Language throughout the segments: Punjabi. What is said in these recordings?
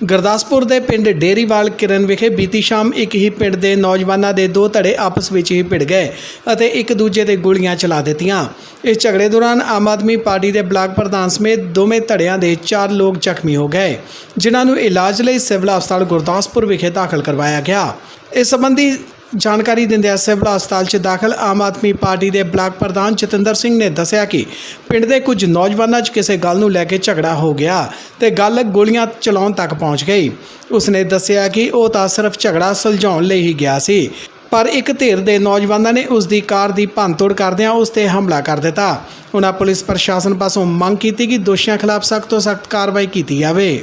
ਗੁਰਦਾਸਪੁਰ ਦੇ ਪਿੰਡ ਡੇਰੀਵਾਲ ਕਿਰਨ ਵਿਖੇ ਬੀਤੀ ਸ਼ਾਮ ਇੱਕ ਹੀ ਪਿੰਡ ਦੇ ਨੌਜਵਾਨਾਂ ਦੇ ਦੋ ਧੜੇ ਆਪਸ ਵਿੱਚ ਹੀ ਭਿੜ ਗਏ ਅਤੇ ਇੱਕ ਦੂਜੇ ਤੇ ਗੋਲੀਆਂ ਚਲਾ ਦਿੱਤੀਆਂ। ਇਸ ਝਗੜੇ ਦੌਰਾਨ ਆਮ ਆਦਮੀ ਪਾਰਟੀ ਦੇ ਬਲਾਕ ਪ੍ਰਧਾਨ ਸਮੇਤ ਦੋਵੇਂ ਧੜਿਆਂ ਦੇ ਚਾਰ ਲੋਕ ਜ਼ਖਮੀ ਹੋ ਗਏ, ਜਿਨ੍ਹਾਂ ਨੂੰ ਇਲਾਜ ਲਈ ਸਿਵਲ ਹਸਪਤਾਲ ਗੁਰਦਾਸਪੁਰ ਵਿਖੇ ਦਾਖਲ ਕਰਵਾਇਆ ਗਿਆ। ਇਸ ਸੰਬੰਧੀ ਜਾਣਕਾਰੀ ਦਿੰਦਿਆਂ ਸਿਵਲ ਹਸਪਤਾਲ 'ਚ ਦਾਖਲ ਆਮ ਆਦਮੀ ਪਾਰਟੀ ਦੇ ਬਲਾਕ ਪ੍ਰਧਾਨ ਜਤਿੰਦਰ ਸਿੰਘ ਨੇ ਦੱਸਿਆ ਕਿ ਪਿੰਡ ਦੇ ਕੁਝ ਨੌਜਵਾਨਾਂ 'ਚ ਕਿਸੇ ਗੱਲ ਨੂੰ ਲੈ ਕੇ ਝਗੜਾ ਹੋ ਗਿਆ ਤੇ ਗੱਲ ਗੋਲੀਆਂ ਚਲਾਉਣ ਤੱਕ ਪਹੁੰਚ ਗਈ। ਉਸਨੇ ਦੱਸਿਆ ਕਿ ਉਹ ਤਾਂ ਸਿਰਫ ਝਗੜਾ ਸੁਲਝਾਉਣ ਲਈ ਹੀ ਗਿਆ ਸੀ, ਪਰ ਇੱਕ ਧਿਰ ਦੇ ਨੌਜਵਾਨਾਂ ਨੇ ਉਸ ਦੀ ਕਾਰ ਦੀ ਭੰਨਤੋੜ ਕਰਦਿਆਂ ਉਸ ਤੇ ਹਮਲਾ ਕਰ ਦਿੱਤਾ। ਉਹਨਾਂ ਪੁਲਿਸ ਪ੍ਰਸ਼ਾਸਨ ਪਾਸੋਂ ਮੰਗ ਕੀਤੀ ਕਿ ਦੋਸ਼ੀਆਂ ਖਿਲਾਫ ਸਖਤ ਤੋਂ ਸਖਤ ਕਾਰਵਾਈ ਕੀਤੀ ਜਾਵੇ।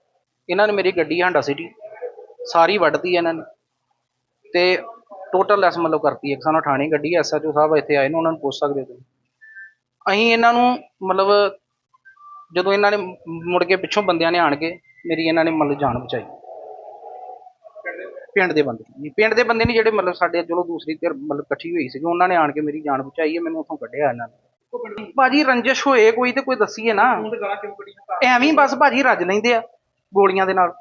ਇਹਨਾਂ ਨੇ ਮੇਰੀ ਗੱਡੀ ਹਾਂਡਾ ਸਿਟੀ, ਸਾਰੀ ਵੱਢਤੀ ਇਹਨਾਂ ਨੇ। ਤੇ ਟੋਟਲ ਲੈਸ ਮਤਲਬ ਕਰਤੀ ਇੱਕ ਸਾਨੂੰ ਥਾਣੇ ਗੱਡੀ ਐਸਐਚਓ ਸਾਹਿਬ ਇੱਥੇ ਆਏ ਨੇ, ਉਹਨਾਂ ਨੂੰ ਪੁੱਛ ਸਕਦੇ ਤੁਸੀਂ। ਅਸੀਂ ਇਹਨਾਂ ਨੂੰ ਮਤਲਬ ਜਦੋਂ ਇਹਨਾਂ ਨੇ ਮੁੜ ਕੇ ਪਿੱਛੋਂ ਬੰਦਿਆਂ ਨੇ ਆਣ ਕੇ ਮੇਰੀ ਇਹਨਾਂ ਨੇ ਮਤਲਬ ਜਾਨ ਬਚਾਈ। ਪਿੰਡ ਦੇ ਬੰਦੇ ਪਿੰਡ ਦੇ ਬੰਦੇ ਨਹੀਂ ਜਿਹੜੇ ਮਤਲਬ ਸਾਡੇ ਚਲੋ ਦੂਸਰੀ ਧਿਰ ਮਤਲਬ ਇਕੱਠੀ ਹੋਈ ਸੀਗੀ, ਉਹਨਾਂ ਨੇ ਆਣ ਕੇ ਮੇਰੀ ਜਾਨ ਬਚਾਈ ਹੈ, ਮੈਨੂੰ ਉੱਥੋਂ ਕੱਢਿਆ ਇਹਨਾਂ ਨੇ। ਭਾਜੀ ਰੰਜਿਸ਼ ਹੋਏ ਕੋਈ ਤੇ ਕੋਈ ਦੱਸੀਏ ਨਾ। ਐਵੇਂ ਬਸ ਭਾਜੀ ਰੱਜ ਲੈਂਦੇ ਆ। ਗੋਲੀਆਂ ਦੇ ਨਾਲ।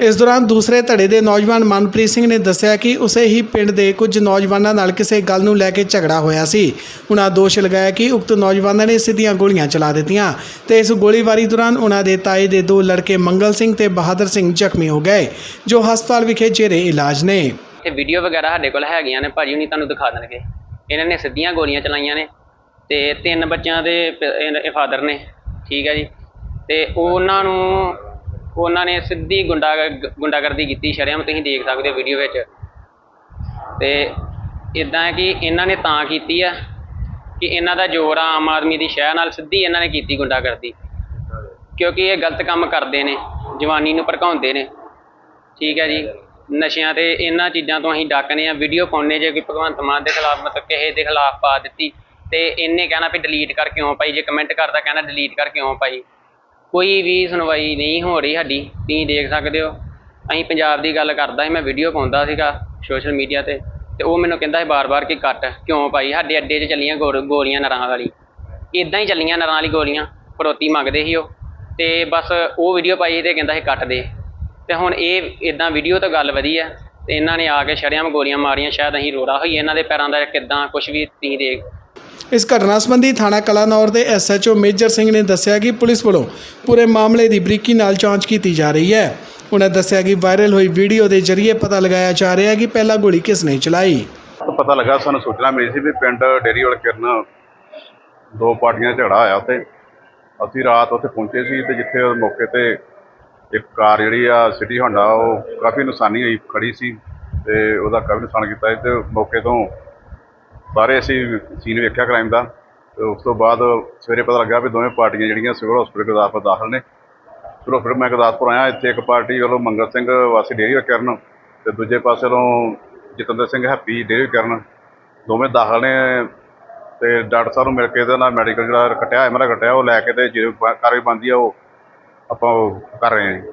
ਇਸ ਦੌਰਾਨ ਦੂਸਰੇ ਧੜੇ ਦੇ ਨੌਜਵਾਨ ਮਨਪ੍ਰੀਤ ਸਿੰਘ ਨੇ ਦੱਸਿਆ ਕਿ ਉਸੇ ਹੀ ਪਿੰਡ ਦੇ ਕੁਝ ਨੌਜਵਾਨਾਂ ਨਾਲ ਕਿਸੇ ਗੱਲ ਨੂੰ ਲੈ ਕੇ ਝਗੜਾ ਹੋਇਆ ਸੀ। ਉਹਨਾਂ ਦੋਸ਼ ਲਗਾਇਆ ਕਿ ਉਕਤ ਨੌਜਵਾਨਾਂ ਨੇ ਸਿੱਧੀਆਂ ਗੋਲੀਆਂ ਚਲਾ ਦਿੱਤੀਆਂ ਤੇ ਇਸ ਗੋਲੀਬਾਰੀ ਦੌਰਾਨ ਉਹਨਾਂ ਦੇ ਤਾਏ ਦੇ ਦੋ ਲੜਕੇ ਮੰਗਲ ਸਿੰਘ ਤੇ ਬਹਾਦਰ ਸਿੰਘ ਜ਼ਖਮੀ ਹੋ ਗਏ ਜੋ ਹਸਪਤਾਲ ਵਿਖੇ ਜੇਰੇ ਇਲਾਜ ਨੇ। ਤੇ ਵੀਡੀਓ ਵਗੈਰਾ ਸਾਡੇ ਕੋਲ ਹੈਗੀਆਂ ਨੇ ਭਾਜੀ ਹੁਣੀ ਤੁਹਾਨੂੰ ਦਿਖਾ ਦੇਣਗੇ। ਇਹਨਾਂ ਨੇ ਸਿੱਧੀਆਂ ਗੋਲੀਆਂ ਚਲਾਈਆਂ ਨੇ ਤੇ ਤਿੰਨ ਬੱਚਿਆਂ ਦੇ ਫਾਦਰ ਨੇ ਠੀਕ ਹੈ ਜੀ। ਤੇ ਉਹਨਾਂ ਨੂੰ ਉਹਨਾਂ ਨੇ ਸਿੱਧੀ ਗੁੰਡਾ ਗੁੰਡਾਗਰਦੀ ਕੀਤੀ ਸ਼ਰਿਆਮ, ਤੁਸੀਂ ਦੇਖ ਸਕਦੇ ਹੋ ਵੀਡੀਓ ਵਿੱਚ। ਤੇ ਇਦਾਂ ਹੈ ਕਿ ਇਹਨਾਂ ਨੇ ਤਾਂ ਕੀਤੀ ਆ ਕਿ ਇਹਨਾਂ ਦਾ ਜ਼ੋਰ ਆ ਆਮ ਆਦਮੀ ਦੀ ਸ਼ਹਿ ਨਾਲ ਸਿੱਧੀ ਇਹਨਾਂ ਨੇ ਕੀਤੀ ਗੁੰਡਾਗਰਦੀ। ਕਿਉਂਕਿ ਇਹ ਗਲਤ ਕੰਮ ਕਰਦੇ ਨੇ, ਜਵਾਨੀ ਨੂੰ ਭੜਕਾਉਂਦੇ ਨੇ। ਠੀਕ ਹੈ ਜੀ। ਨਸ਼ਿਆਂ ਤੇ ਇਹਨਾਂ ਚੀਜ਼ਾਂ ਤੋਂ ਅਸੀਂ ਡੱਕਨੇ ਆ। ਵੀਡੀਓ ਪਾਉਣੇ ਜੇ ਕੋਈ ਭਗਵੰਤ ਮਾਨ ਦੇ ਖਿਲਾਫ, ਮਤਲਬ ਕਿਸੇ ਦੇ ਖਿਲਾਫ ਪਾ ਦਿੱਤੀ ਤੇ ਇਹਨੇ ਕਹਿਣਾ ਵੀ ਡਿਲੀਟ ਕਰ ਕਿਉਂ ਪਾਈ? ਜੇ ਕਮੈਂਟ ਕਰਦਾ ਕਹਿਣਾ ਡਿਲੀਟ ਕਰ ਕਿਉਂ ਪਾਈ? ਕੋਈ ਵੀ ਸੁਣਵਾਈ ਨਹੀਂ ਹੋ ਰਹੀ ਸਾਡੀ, ਤੁਸੀਂ ਦੇਖ ਸਕਦੇ ਹੋ। ਅਸੀਂ ਪੰਜਾਬ ਦੀ ਗੱਲ ਕਰਦਾ ਸੀ, ਮੈਂ ਵੀਡੀਓ ਪਾਉਂਦਾ ਸੀਗਾ ਸੋਸ਼ਲ ਮੀਡੀਆ ਤੇ ਤੇ ਉਹ ਮੈਨੂੰ ਕਹਿੰਦਾ ਸੀ ਬਾਰ-ਬਾਰ ਕਿ ਕੱਟ, ਕਿਉਂ ਪਾਈ ਸਾਡੇ ਅੱਡੇ 'ਚ ਚੱਲੀਆਂ ਗੋਰ- ਗੋਲੀਆਂ ਨਰਾਂ ਵਾਲੀ। ਇਦਾਂ ਹੀ ਚੱਲੀਆਂ ਨਰਾਂ ਵਾਲੀ ਗੋਲੀਆਂ ਫਰੋਤੀ ਮੰਗਦੇ ਸੀ ਉਹ। ਤੇ ਬਸ ਉਹ ਵੀਡੀਓ ਪਾਈ ਤੇ ਕਹਿੰਦਾ ਸੀ ਕੱਟ ਦੇ। ਤੇ ਹੁਣ ਇਹ ਇਦਾਂ ਵੀਡੀਓ ਤੋਂ ਗੱਲ ਵਧੀ ਆ, ਤੇ ਇਹਨਾਂ ਨੇ ਆ ਕੇ ਸ਼ਰੇਆਮ ਗੋਲੀਆਂ ਮਾਰੀਆਂ, ਸ਼ਾਇਦ ਅਸੀਂ ਰੋੜਾ ਹੋਈ ਇਹਨਾਂ ਦੇ ਪੈਰਾਂ ਦਾ ਕਿਦਾਂ ਕੁਝ ਵੀ ਤੁਸੀਂ ਦੇ ਇਸ ਘਟਨਾ ਸੰਬੰਧੀ ਥਾਣਾ ਕਲਾਨੌਰ ਦੇ ਐਸਐਚਓ ਮੇਜਰ ਸਿੰਘ ਨੇ ਦੱਸਿਆ ਕਿ ਪੁਲਿਸ ਵੱਲੋਂ ਪੂਰੇ ਮਾਮਲੇ ਦੀ ਬਰੀਕੀ ਨਾਲ ਜਾਂਚ ਕੀਤੀ ਜਾ ਰਹੀ ਹੈ। ਉਹਨਾਂ ਦੱਸਿਆ ਕਿ ਵਾਇਰਲ ਹੋਈ ਵੀਡੀਓ ਦੇ ਜ਼ਰੀਏ ਪਤਾ ਲਗਾਇਆ ਜਾ ਰਿਹਾ ਹੈ ਕਿ ਪਹਿਲਾ ਗੋਲੀ ਕਿਸ ਨੇ ਚਲਾਈ। ਪਤਾ ਲੱਗਾ, ਸਾਨੂੰ ਸੂਚਨਾ ਮਿਲੀ ਸੀ ਵੀ ਪਿੰਡ ਡੇਰੀ ਵਾਲ ਕਿਰਨ ਦੋ ਪਾਰਟੀਆਂ ਝਗੜਾ ਹੋਇਆ ਉੱਥੇ। ਅਸੀਂ ਰਾਤ ਉੱਥੇ ਪਹੁੰਚੇ ਸੀ ਤੇ ਜਿੱਥੇ ਉਹ ਮੌਕੇ ਤੇ ਇੱਕ ਕਾਰ ਜਿਹੜੀ ਆ, ਸਿਟੀ ਹੋਂਡਾ, ਉਹ ਕਾਫੀ ਨੁਕਸਾਨੀ ਹੋਈ, ਖੜੀ ਸੀ ਤੇ ਉਹਦਾ ਕਾਫੀ ਨੁਕਸਾਨ ਕੀਤਾ ਤੇ ਮੌਕੇ ਤੋਂ ਸਾਰੇ ਅਸੀਂ ਸੀਨ ਵੇਖਿਆ ਕ੍ਰਾਈਮ ਦਾ ਤੇ ਉਸ ਤੋਂ ਬਾਅਦ ਸਵੇਰੇ ਪਤਾ ਲੱਗਾ ਵੀ ਦੋਵੇਂ ਪਾਰਟੀਆਂ ਜਿਹੜੀਆਂ ਸਿਵਲ ਹਸਪੀਟਲ ਗੁਰਦਾਸਪੁਰ ਦਾਖਲ ਨੇ। ਚਲੋ ਫਿਰ ਮੈਂ ਗੁਰਦਾਸਪੁਰ ਆਇਆ, ਇੱਥੇ ਇੱਕ ਪਾਰਟੀ ਵੱਲੋਂ ਮੰਗਲ ਸਿੰਘ ਵਾਸੀ ਡੇਰੀ ਵਾਲ ਕਿਰਨ ਤੇ ਦੂਜੇ ਪਾਸੇ ਵੱਲੋਂ ਜਤਿੰਦਰ ਸਿੰਘ ਹੈਪੀ ਡੇਰੀ ਕਰਨ। ਦੋਵੇਂ ਦਾਖਲ ਨੇ ਤੇ ਡਾਕਟਰ ਸਾਹਿਬ ਨੂੰ ਮਿਲ ਕੇ ਇਹਦੇ ਨਾਲ ਮੈਡੀਕਲ ਜਿਹੜਾ ਕੱਟਿਆ ਐਮਰਾ ਕੱਟਿਆ, ਉਹ ਲੈ ਕੇ ਤੇ ਜੇ ਕਾਰਵਾਈ ਬਣਦੀ ਆ ਉਹ ਆਪਾਂ ਉਹ ਕਰ ਰਹੇ ਹਾਂ ਜੀ।